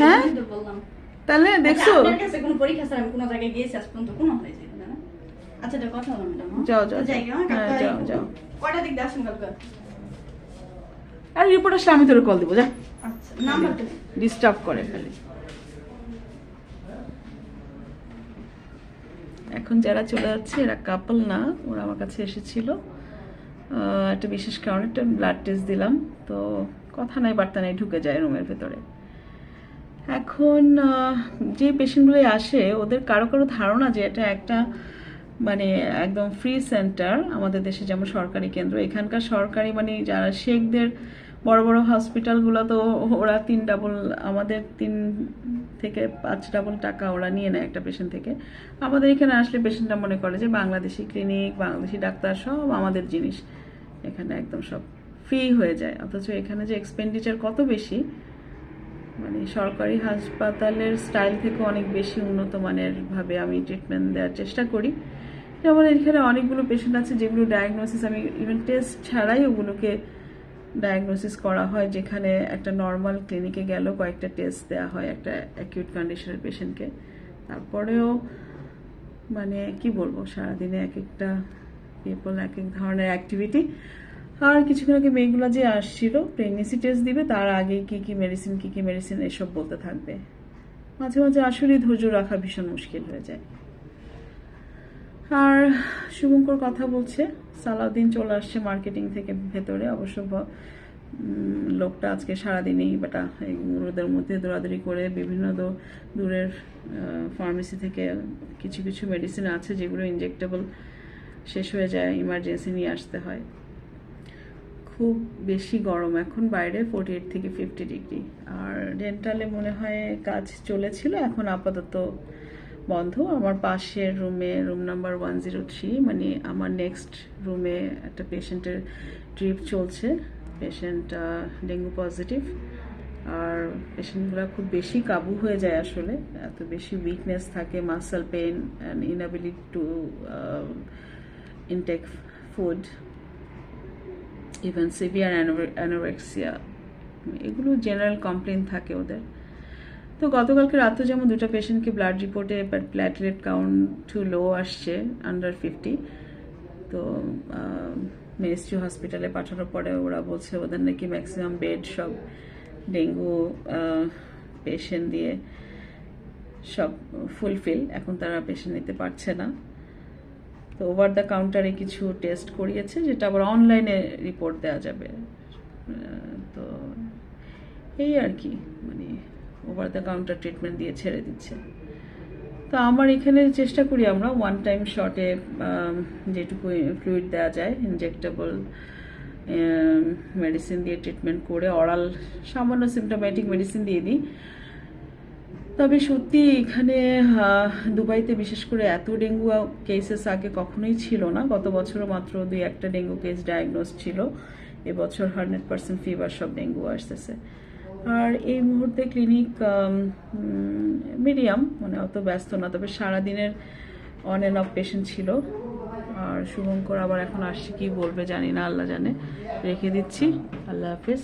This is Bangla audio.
হ্যাঁ? তাহলে দেখছ। আচ্ছা, আপনার কাছে কোনো পরীক্ষা ছাড়া আমি কোনো জায়গায় গিয়েছি আজ পর্যন্ত কোনো হয়েছে আচ্ছা এটা কথা হলো ম্যাডাম যাও, যাও, যাও। হ্যাঁ হ্যাঁ, যাও, যাও। কয়টা দিক দিয়ে আসুন কালকে আর রিপোর্ট আসলে আমি তোর কল দেবো যা। আচ্ছা নাম্বারটা ডিস্টার্ব করে খালি। এখন যারা চলে যাচ্ছে এরা কাপল না ওরা আমার কাছে এসেছিল। একটা বিশেষ কারণে একটা ব্লাড টেস্ট দিলাম তো কথা নাই বার্তা নাই ঢুকে যায় রুমের ভেতরে। এখন যে পেশেন্টগুলোই আসে, ওদের কারও কারও ধারণা যে এটা একটা মানে একদম ফ্রি সেন্টার আমাদের দেশে যেমন সরকারি কেন্দ্র, এখানকার সরকারি মানে যারা শেখদের, বড় বড় হসপিটালগুলো তো ওরা তিন ডাবল আমাদের তিন থেকে পাঁচ ডাবল টাকা ওরা নিয়ে নেয় একটা পেশেন্ট থেকে। আমাদের এখানে আসলে পেশেন্টরা মনে করে যে বাংলাদেশি ক্লিনিক বাংলাদেশি ডাক্তার, সব আমাদের জিনিস। এখানে একদম সব ফ্রি হয়ে যায়। অথচ এখানে যে এক্সপেন্ডিচার কত বেশি মানে সরকারি হাসপাতালের স্টাইল থেকে অনেক বেশি উন্নত মানের ভাবে আমি ট্রিটমেন্ট দেওয়ার চেষ্টা করি। যেমন এখানে অনেকগুলো পেশেন্ট আছে যেগুলো ডায়াগনোসিস আমি ইভেন টেস্ট ছাড়াই ওগুলোকে ডায়াগনোসিস করা হয়, যেখানে একটা নর্মাল ক্লিনিকে গেল কয়েকটা টেস্ট দেওয়া হয় একটা অ্যাকিউট কন্ডিশনের পেশেন্টকে তারপরেও মানে কি বলব, সারাদিনে এক একটা পিপল এক এক ধরনের অ্যাক্টিভিটি আর কিছুক্ষণ আগে মেয়েগুলো যে আসছিল প্রেগনেন্সি টেস্ট দিবে, তার আগে কি কি মেডিসিন কি কি মেডিসিন এসব বলতে থাকবে। মাঝে মাঝে আসলে ধৈর্য রাখা ভীষণ মুশকিল হয়ে যায়। আর শুভঙ্কর কথা বলছে, সালাউদ্দিন চলে আসছে মার্কেটিং থেকে ভেতরে, অবশ্য লোকটা আজকে সারাদিনই বেটা এগুলোদের মধ্যে দৌড়াদৌড়ি করে বিভিন্ন দূরের ফার্মেসি থেকে কিছু কিছু মেডিসিন আছে যেগুলো ইনজেক্টেবল শেষ হয়ে যায় ইমার্জেন্সি নিয়ে আসতে হয়। খুব বেশি গরম। এখন বাইরে ফোর্টি এইট থেকে ফিফটি ডিগ্রি আর ডেন্টালে মনে হয় কাজ চলেছিল, এখন আপাতত বন্ধ। আমার পাশের রুমে room number one zero three মানে আমার নেক্সট রুমে একটা পেশেন্টের ট্রিপ চলছে। পেশেন্ট ডেঙ্গু পজিটিভ আর পেশেন্টগুলো খুব বেশি কাবু হয়ে যায় আসলে। এত বেশি উইকনেস থাকে muscle pain and inability to intake food even severe anorexia এগুলো জেনারেল কমপ্লেন থাকে ওদের। তো গতকালকে রাতে যেমন দুটো পেশেন্টকে ব্লাড রিপোর্টে প্ল্যাটলেট কাউন্ট টু লো আসছে আন্ডার ফিফটি তো মিনিস্ট্রি হসপিটালে পাঠানোর পরে ওরা বলছে ওদের নাকি ম্যাক্সিমাম বেড সব ডেঙ্গু পেশেন্ট দিয়ে সব ফুলফিল এখন তারা পেশেন্ট নিতে পারছে না। তো ওভার দ্য কাউন্টারে কিছু টেস্ট করিয়েছে, যেটা আবার অনলাইনে রিপোর্ট দেওয়া যাবে। তো এই আর কি মানে ওভার দ্য কাউন্টার ট্রিটমেন্ট দিয়ে ছেড়ে দিচ্ছে। তো আমার এখানে চেষ্টা করি আমরা ওয়ান টাইম শটে যেটুকু ফ্লুইড দেওয়া যায় ইনজেক্টেবল মেডিসিন দিয়ে ট্রিটমেন্ট করে অরাল সামান্য সিমটোম্যাটিক মেডিসিন দিয়ে দিই। তবে সত্যি এখানে দুবাইতে বিশেষ করে এত ডেঙ্গু কেসেস আগে কখনোই ছিল না। গত বছরও মাত্র দুই একটা ডেঙ্গু কেস ডায়াগনোস ছিল। এবছর হান্ড্রেড পার্সেন্ট ফিভার সব ডেঙ্গু আসতেছে। আর এই মুহূর্তে ক্লিনিক মিডিয়াম মানে অত ব্যস্ত না, তবে সারাদিনের অন অ্যান্ড অফ পেশেন্ট ছিল। আর শুভঙ্কর আবার এখন আসছে, কি বলবে জানি না, আল্লাহ জানে। রেখে দিচ্ছি। আল্লাহ হাফিজ।